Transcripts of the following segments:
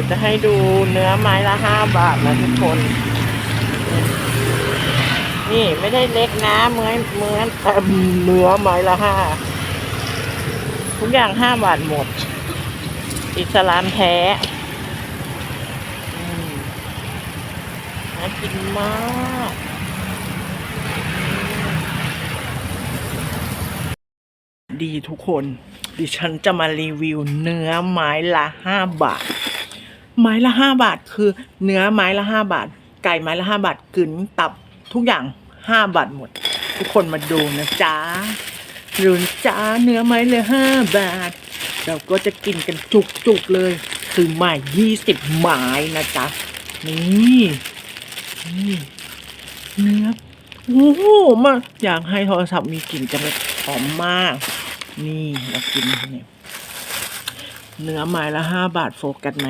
ดี๋ยวจะให้ดูเนื้อไม้ละห้าบาทนะทุกคน นี่ไม่ได้เล็กนะเหมือนเหมือนแต่เนื้อไม้ละห้าทุกอย่างห้าบาทหมด อิสลามแท้น่ากินมากดีทุกคน ดิฉันจะมารีวิวเนื้อไม้ละห้าบาท ไม้ละห้าบาทคือ เนื้อไม้ละห้าบาท ไก่ไม้ละห้าบาทกึนตับทุกอย่างห้าบาทหมด ทุกคนมาดูนะจ๊ะรุนจ้าเนื้อไม้ละห้าบาท เราก็จะกินกันจุกๆเลย คือไมายี่สิบไม้นะจ๊ะนี่นี่เนื้อโอ้โหมาอยากให้โทรศัพท์มีกลิ่นจะไม่หอมมาก นี่เรากินเนี่ยเนื้อไม้ละห้าบาทโฟกัสไหม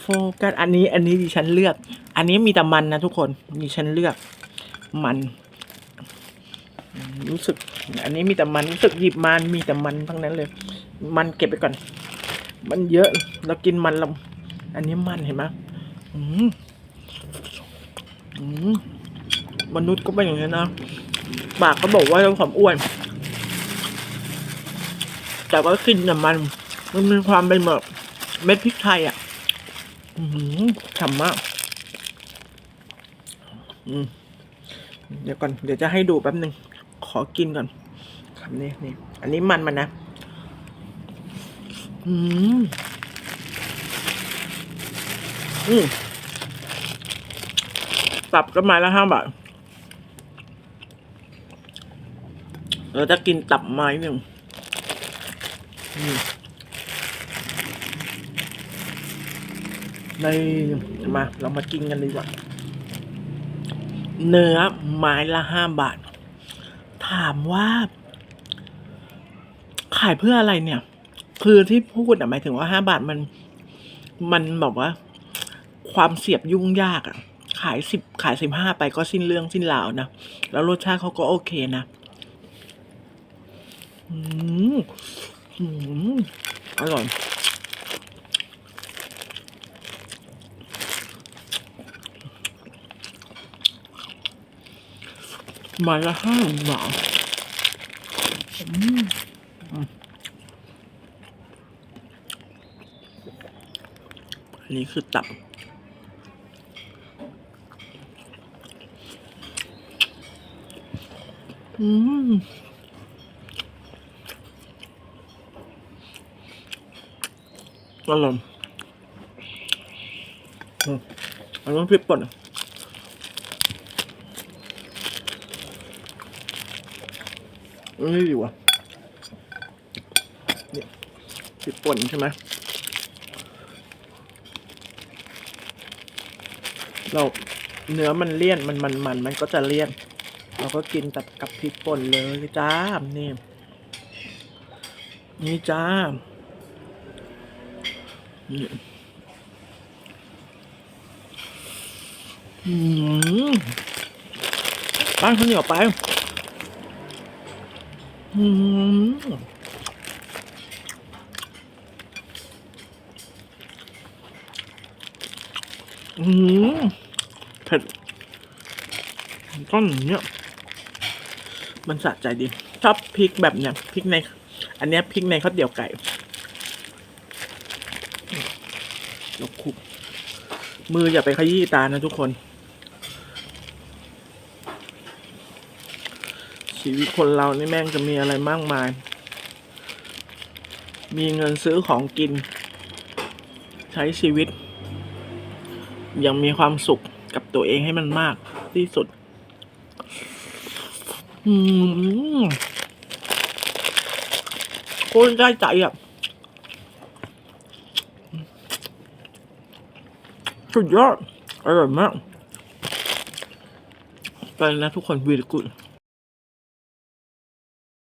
โฟกัสอันนี้อันนี้ดิฉันเลือก อันนี้มีแต่มันนะทุกคนดิฉันเลือกมัน รู้สึก อันนี้มีแต่มันรู้สึกหยิบมันมีแต่มันทั้งนั้นเลย มันเก็บไปก่อน มันเยอะเรากินมันเราอันนี้มันเห็นไหมอืมอืมมนุษย์ก็เป็นอย่างนี้นะปากก็บอกว่าเราความอ้วน แต่ก็กินแต่มัน มันมีความเป็นแบบเม็ดพริกไทยอะ ฉ่ำมากเดี๋ยวก่อน เดี๋ยวจะให้ดูแป๊บหนึ่ง ขอกินก่อนคำนี้นี่ อันนี้มันมันนะ อืม อืมตับก็ไม้ละห้าบาทเราจะกินตับไม้หนึ่งอืม ในมาเรามากินกันดีกว่า เนื้อไม้ละห้าบาท ถามว่า ขายเพื่ออะไรเนี่ย คือที่พูดอะหมายถึงว่าห้าบาทมัน มันแบบว่า ความเสียบยุ่งยากอะขายสิบขายสิบห้าไปก็สิ้นเรื่องสิ้นราวนะ แล้วรสชาติเขาก็โอเคนะอืมอืมอร่อย มาละห้าบาทอืมอืมอันนี้คือตับ อืมอร่อยอืมอันนี้พริกป่นอะ อันนี้ดีว่ะเนี่ยพริกป่นใช่ไหมเราเนื้อมันเลี่ยนมันมันมันมันก็จะเลี่ยน เราก็กินกับกับพริกป่นเลยจ้านี่นี่จ้านี่อืมป้านข้าวเหนียวไป อืมอืมเผ็ดก้นเนี้ยมันสะใจดี ชอบพริกแบบเนี้ยพริกใน อันเนี้ยพริกในข้าวเตี๋ยวไก่ยกคุบมืออย่าไปขยี้ตานะทุกคน ชีวิตคนเรานี่แม่งจะมีอะไรมากมาย มีเงินซื้อของกิน ใช้ชีวิต ยังมีความสุขกับตัวเองให้มันมากที่สุด อืมโคตรได้ใจอะ สุดยอดอร่อยมากไปนะทุกคนวีดกุด